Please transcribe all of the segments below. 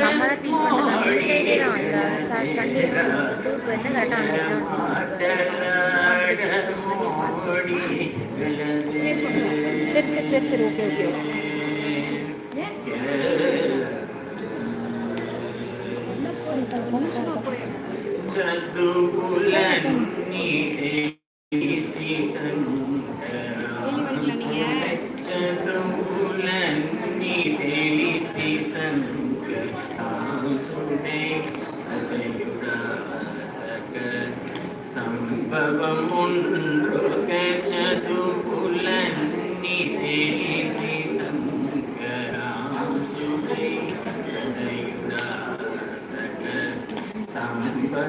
நம்மளை சரி சரி சரி சரி ஓகே ஓகே. చతువులన్నీ తెలిసి సనుక తాసుడే సకయుడా సక సంభవముండొక చతువులన్నీ తెలిసి సనుక రాసుడే సదయుడా సక సంభవముండొక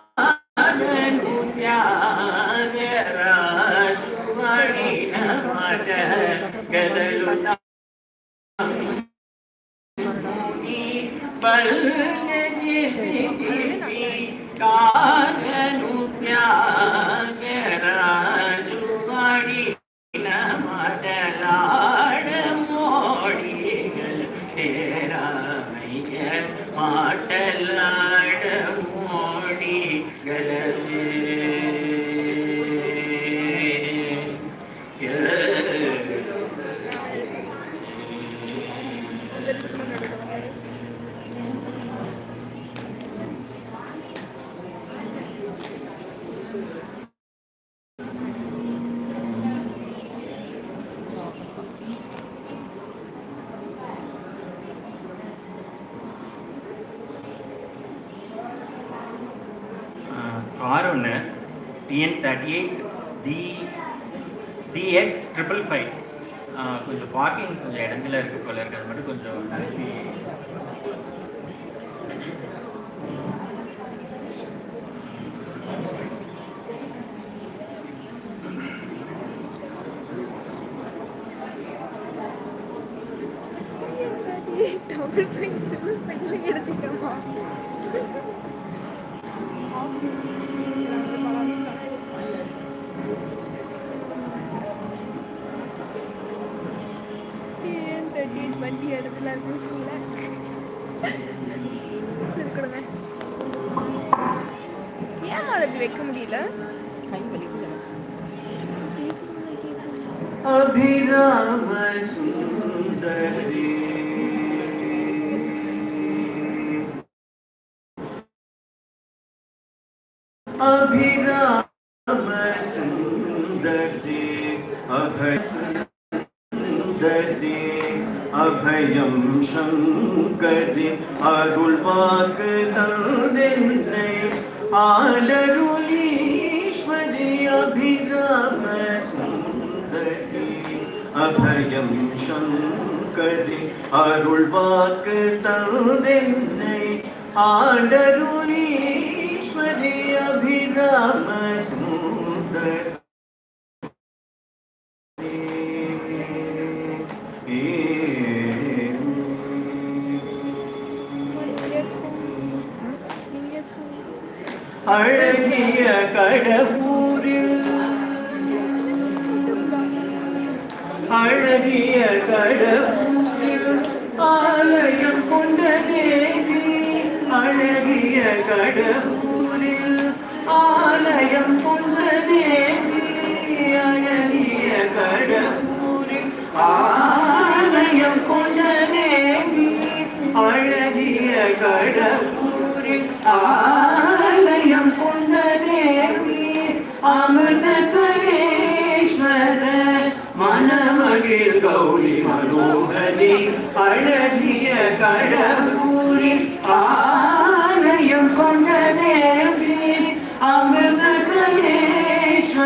ಕಾಗನು ತ್ಯಾಗರಾಜು ಅಡಿನ ಮಡಲಾಡ ಮೋಡಿಗಳ ತೇರಾಮಯ್ಯ ಮಾಟಲಾಡ ಮೋಡಿಗಳ ஆறொன்று TN thirty eight D DX triple five கொஞ்சம் பார்க்கிங் கொஞ்சம் இடத்துல இருக்குது போல இருக்குது அது மட்டும் கொஞ்சம் நிறுத்தி எடுத்துக்கணும் வண்டி இடத்துல பேசுங்கள சரி ஏன் அதை அப்படி வைக்க முடியல? கை வலிக்குது அபிராம சுந்தரி. அபிராம சுந்தரி. அபய अभयम शंकर अरुल वाक दंदने आलरुलीश्वर अभिराम अभयम शंकर अरुल वाक दंदने आलरुलीश्वर अभिराम सुंदर அழகிய கடவுரில். அழகிய கடவுரில் ஆலயம் கொண்ட தேவி. அழகிய கடவுரில் ஆலயம் கொண்ட தேவி. அழகிய கடவுரில் ஆலயம் கொண்ட தேவி. அழகிய கடவுரில் ஆ மணமகிழ் கௌரி மனோகரி அழகிய கடவுரில் ஆலயம் கொண்ட தேவி அமிர்த கணேஸ்வரர்.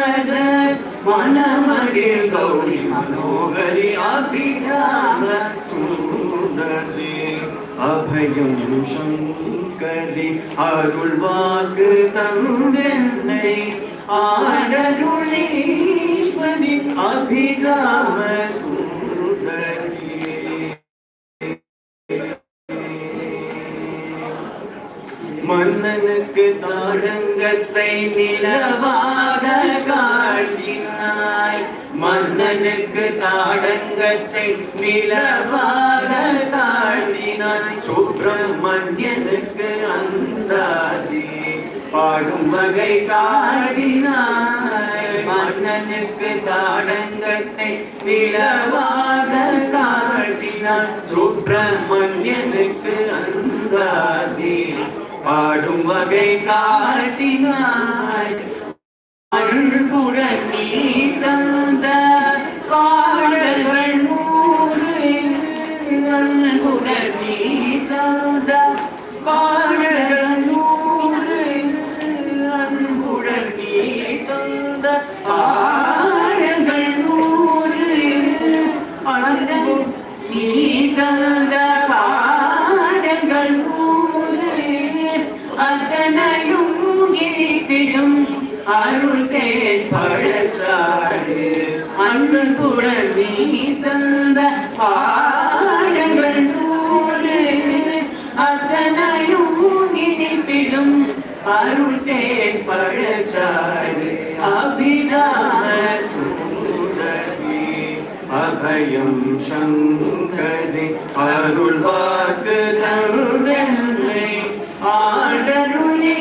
மனமகிழ் கௌரி மனோகரி அபிராம சுந்தரி. அபயம் சங்கரி அருள்வாக்கு தந்தென்னை ஆடருளே. அபிராம சுந்தரி மன்னனுக்கு தாடங்கத்தை நிலவாக காட்டினாய். மன்னனுக்கு தாடங்கத்தை நிலவாக காட்டினாய். சுப்பிரமணியனுக்கு அந்தாதே. பாடும் வகை காடினாய் மன்னனுக்கு தாடங்கத்தை நிலவாக காட்டினார் சுப்பிரமணியனுக்கு அந்தாதி பாடும் வகை காட்டினாய். அன்புடன் நீ தந்த பாட പുഴവേ തന്ന പാടങ്ങൾ പോലെ അതനയും ഇനിത്തിടും. അരുൾ തേൻ പഴച്ചാൽ അഭിരാമ സൂതവി അഭയം ശങ്കരി അരുൾ വാക്ക് തരുതന്നെ ആടരുളേ